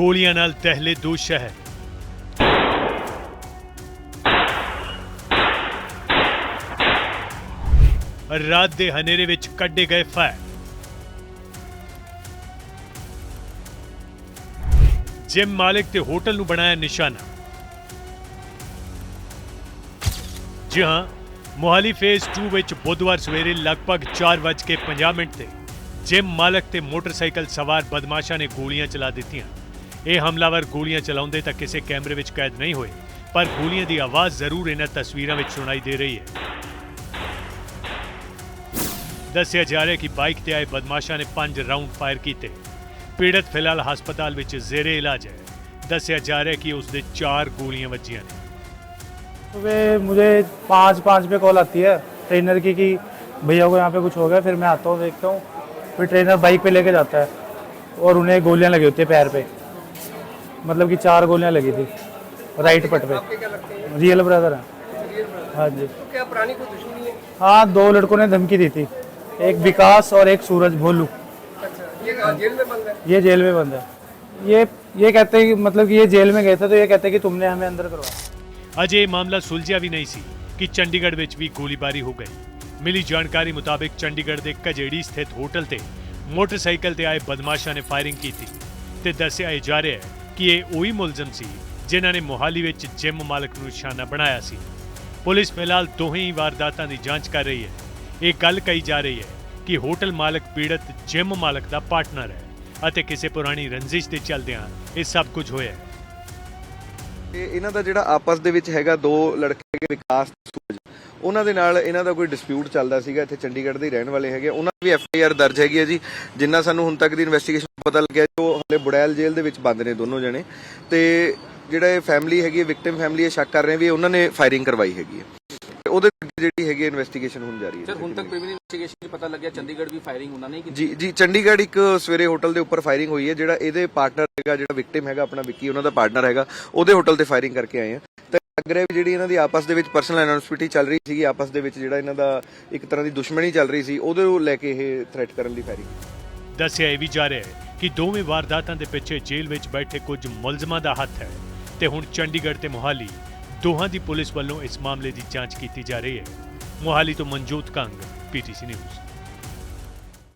ਗੋਲੀਆਂ ਨਾਲ ਤਹਿਲੇ ਦੋ ਸ਼ਹਿਰ। ਰਾਤ ਦੇ ਹਨੇਰੇ ਵਿੱਚ ਕੱਢੇ ਗਏ ਫਾਇਰ। ਜਿਮ ਮਾਲਕ ਤੇ ਹੋਟਲ ਨੂੰ ਬਣਾਇਆ ਨਿਸ਼ਾਨਾ। ਜੀ ਹਾਂ, ਮੋਹਾਲੀ ਫੇਜ਼ 2 ਵਿੱਚ ਬੁੱਧਵਾਰ ਸਵੇਰੇ ਲਗਭਗ 4:50 ਮਿੰਟ ਤੇ ਜਿਮ ਮਾਲਕ ਤੇ ਮੋਟਰਸਾਈਕਲ ਸਵਾਰ ਬਦਮਾਸ਼ਾਂ ਨੇ ਗੋਲੀਆਂ ਚਲਾ ਦਿੱਤੀਆਂ। ਇਹ ਹਮਲਾਵਰ ਗੋਲੀਆਂ ਚਲਾਉਂਦੇ ਤਾਂ ਕਿਸੇ ਕੈਮਰੇ ਵਿੱਚ ਕੈਦ ਨਹੀਂ ਹੋਏ ਪਰ ਗੋਲੀਆਂ ਦੀ ਆਵਾਜ਼ ਜ਼ਰੂਰ ਇਹਨਾਂ ਤਸਵੀਰਾਂ ਵਿੱਚ ਸੁਣਾਈ ਦੇ ਰਹੀ ਹੈ ਦੱਸਿਆ ਜਾ ਰਿਹਾ ਹੈ ਕਿ ਬਾਈਕ ਤੇ ਆਏ ਬਦਮਾਸ਼ਾਂ ਨੇ 5 ਰਾਉਂਡ ਫਾਇਰ ਕੀਤੇ ਪੀੜਤ ਫਿਲਹਾਲ ਹਸਪਤਾਲ ਵਿੱਚ ਜ਼ੇਰੇ ਇਲਾਜ ਹੈ ਦੱਸਿਆ ਜਾ ਰਿਹਾ ਹੈ ਕਿ ਉਸ ਦੇ 4 ਗੋਲੀਆਂ ਵੱਜੀਆਂ ਨੇ सुबह मुझे पाँच पाँच पे कॉल आती है ट्रेनर की कि भैया को यहाँ पे कुछ हो गया फिर मैं आता हूँ देखता हूँ फिर ट्रेनर बाइक पे लेके जाता है और उन्हें गोलियाँ लगी होती है पैर पे मतलब कि चार गोलियाँ लगी थी राइट पट पे रियल ब्रदर है हाँ जी क्या पुरानी कोई दुश्मनी है हाँ दो लड़कों ने धमकी दी थी एक विकास और एक सूरज भोलू अच्छा ये कहाँ जेल में बंद है ये जेल में बंद है ये ये कहते हैं कि मतलब कि ये जेल में गए थे तो ये कहते हैं कि तुमने हमें अंदर करवाया ਅਜੇ ਇਹ ਮਾਮਲਾ ਸੁਲਝਿਆ ਵੀ ਨਹੀਂ ਸੀ ਕਿ ਚੰਡੀਗੜ੍ਹ ਵਿੱਚ ਵੀ ਗੋਲੀਬਾਰੀ ਹੋ ਗਈ ਮਿਲੀ ਜਾਣਕਾਰੀ ਮੁਤਾਬਕ ਚੰਡੀਗੜ੍ਹ ਦੇ ਕਜੇੜੀ ਸਥਿਤ ਹੋਟਲ ਤੇ ਮੋਟਰਸਾਈਕਲ ਤੇ ਆਏ ਬਦਮਾਸ਼ਾਂ ਨੇ ਫਾਇਰਿੰਗ ਕੀਤੀ ਤੇ ਦੱਸਿਆ ਇਹ ਜਾ ਰਿਹਾ ਹੈ ਕਿ ਇਹ ਉਹੀ ਮੁਲਜ਼ਮ ਸੀ ਜਿਨ੍ਹਾਂ ਨੇ ਮੋਹਾਲੀ ਵਿੱਚ ਜਿਮ ਮਾਲਕ ਨੂੰ ਨਿਸ਼ਾਨਾ ਬਣਾਇਆ ਸੀ। ਪੁਲਿਸ ਫਿਲਹਾਲ ਦੋਹੇ ਵਾਰਦਾਤਾਂ ਦੀ ਜਾਂਚ ਕਰ ਰਹੀ ਹੈ। ਇਹ ਗੱਲ ਕਹੀ ਜਾ ਰਹੀ ਹੈ ਕਿ ਹੋਟਲ ਮਾਲਕ ਪੀੜਤ ਜਿਮ ਮਾਲਕ ਦਾ ਪਾਰਟਨਰ ਹੈ ਅਤੇ ਕਿਸੇ ਪੁਰਾਣੀ ਰੰਜਿਸ਼ ਦੇ ਚੱਲਦਿਆਂ ਇਹ ਸਭ ਕੁਝ ਹੋਇਆ ਹੈ। ਇਹ ਇਹਨਾਂ ਦਾ ਜਿਹੜਾ ਆਪਸ ਦੇ ਵਿੱਚ ਹੈਗਾ ਦੋ ਲੜਕੇ ਵਿਕਾਸ ਸੂਰਜ ਉਹਨਾਂ ਦੇ ਨਾਲ ਇਹਨਾਂ ਦਾ ਕੋਈ ਡਿਸਪਿਊਟ ਚੱਲਦਾ ਸੀਗਾ ਇੱਥੇ ਚੰਡੀਗੜ੍ਹ ਦੇ ਰਹਿਣ ਵਾਲੇ ਹੈਗੇ ਉਹਨਾਂ ਦੀ ਵੀ ਐਫ ਆਈ ਆਰ ਦਰਜ ਹੈਗੀ ਹੈ ਜੀ ਜਿੰਨਾ ਸਾਨੂੰ ਹੁਣ ਤੱਕ ਦੀ ਇਨਵੈਸਟੀਗੇਸ਼ਨ ਪਤਾ ਲੱਗਿਆ ਉਹ ਹਲੇ ਬੁੜੈਲ ਜੇਲ੍ਹ ਦੇ ਵਿੱਚ ਬੰਦ ਨੇ ਦੋਨੋਂ ਜਣੇ। ਤੇ ਜਿਹੜਾ ਇਹ ਫੈਮਿਲੀ ਹੈਗੀ ਵਿਕਟਿਮ ਫੈਮਿਲੀ ਇਹ ਸ਼ੱਕ ਕਰ ਰਹੇ ਵੀ ਉਹਨਾਂ ਨੇ ਫਾਇਰਿੰਗ ਕਰਵਾਈ ਹੈਗੀ ਹੈ ਤੇ ਉਹਦੇ ਜਿਹੜੀ ਹੈਗੀ ਇਨਵੈਸਟੀਗੇਸ਼ਨ ਹੁਣ ਜਾਰੀ ਹੈ। ਸਰ ਹੁਣ ਤੱਕ ਇਨਵੈਸਟੀਗੇਸ਼ਨ ਪਤਾ ਲੱਗਿਆ ਚੰਡੀਗੜ੍ਹ ਵੀ ਫਾਇਰਿੰਗ ਉਹਨਾਂ ਨੇ ਕੀਤੀ? ਜੀ ਜੀ ਚੰਡੀਗੜ੍ਹ ਇੱਕ ਸਵੇਰੇ ਹੋਟਲ ਦੇ ਉੱਪਰ ਫਾਇਰਿੰਗ ਹੋਈ ਹੈ ਜਿਹੜਾ ਇਹਦੇ ਪਾਰਟਨਰ ਹੈਗਾ ਜਿਹੜਾ ਵਿਕਟਿਮ ਹੈਗਾ ਆਪਣਾ ਵਿੱਕੀ ਉਹਨਾਂ ਦਾ ਪਾਰਟਨਰ ਹੈਗਾ ਉਹਦੇ ਹੋਟਲ ਤੇ ਫਾਇਰਿੰਗ ਕਰਕੇ ਆਏ ਆ। ਲੱਗ ਰਿਹਾ ਵੀ ਜਿਹੜੀ ਇਹਨਾਂ ਦੀ ਆਪਸ ਦੇ ਵਿੱਚ ਪਰਸਨਲ ਅਨਾਉਂਸਮੈਂਟ ਚੱਲ ਰਹੀ ਸੀਗੀ, ਆਪਸ ਦੇ ਵਿੱਚ ਜਿਹੜਾ ਇਹਨਾਂ ਦਾ ਇੱਕ ਤਰ੍ਹਾਂ ਦੀ ਦੁਸ਼ਮਣੀ ਚੱਲ ਰਹੀ ਸੀ, ਉਹਦੇ ਨੂੰ ਲੈ ਕੇ ਇਹ ਥ੍ਰੈਟ ਕਰਨ ਲਈ ਫਾਇਰਿੰਗ। ਦੱਸਿਆ ਇਹ ਵੀ ਜਾ ਰਿਹਾ ਹੈ ਕਿ ਦੋਵੇਂ ਵਾਰਦਾਤਾਂ ਦੇ ਪਿੱਛੇ ਜੇਲ੍ਹ ਵਿੱਚ ਬੈਠੇ ਕੁਝ ਮੁਲਜ਼ਮਾਂ ਦਾ ਹੱਥ ਹੈ ਤੇ ਹੁਣ ਚੰਡੀਗੜ੍ਹ ਤੇ ਮੋਹਾਲੀ ਦੋਹਾਂ ਦੀ ਪੁਲਿਸ ਵੱਲੋਂ ਇਸ ਮਾਮਲੇ ਦੀ ਜਾਂਚ ਕੀਤੀ ਜਾ ਰਹੀ ਹੈ। ਮੋਹਾਲੀ ਤੋਂ ਮਨਜੋਤ ਕੰਗ, ਪੀਟੀਸੀ ਨਿਊਜ਼।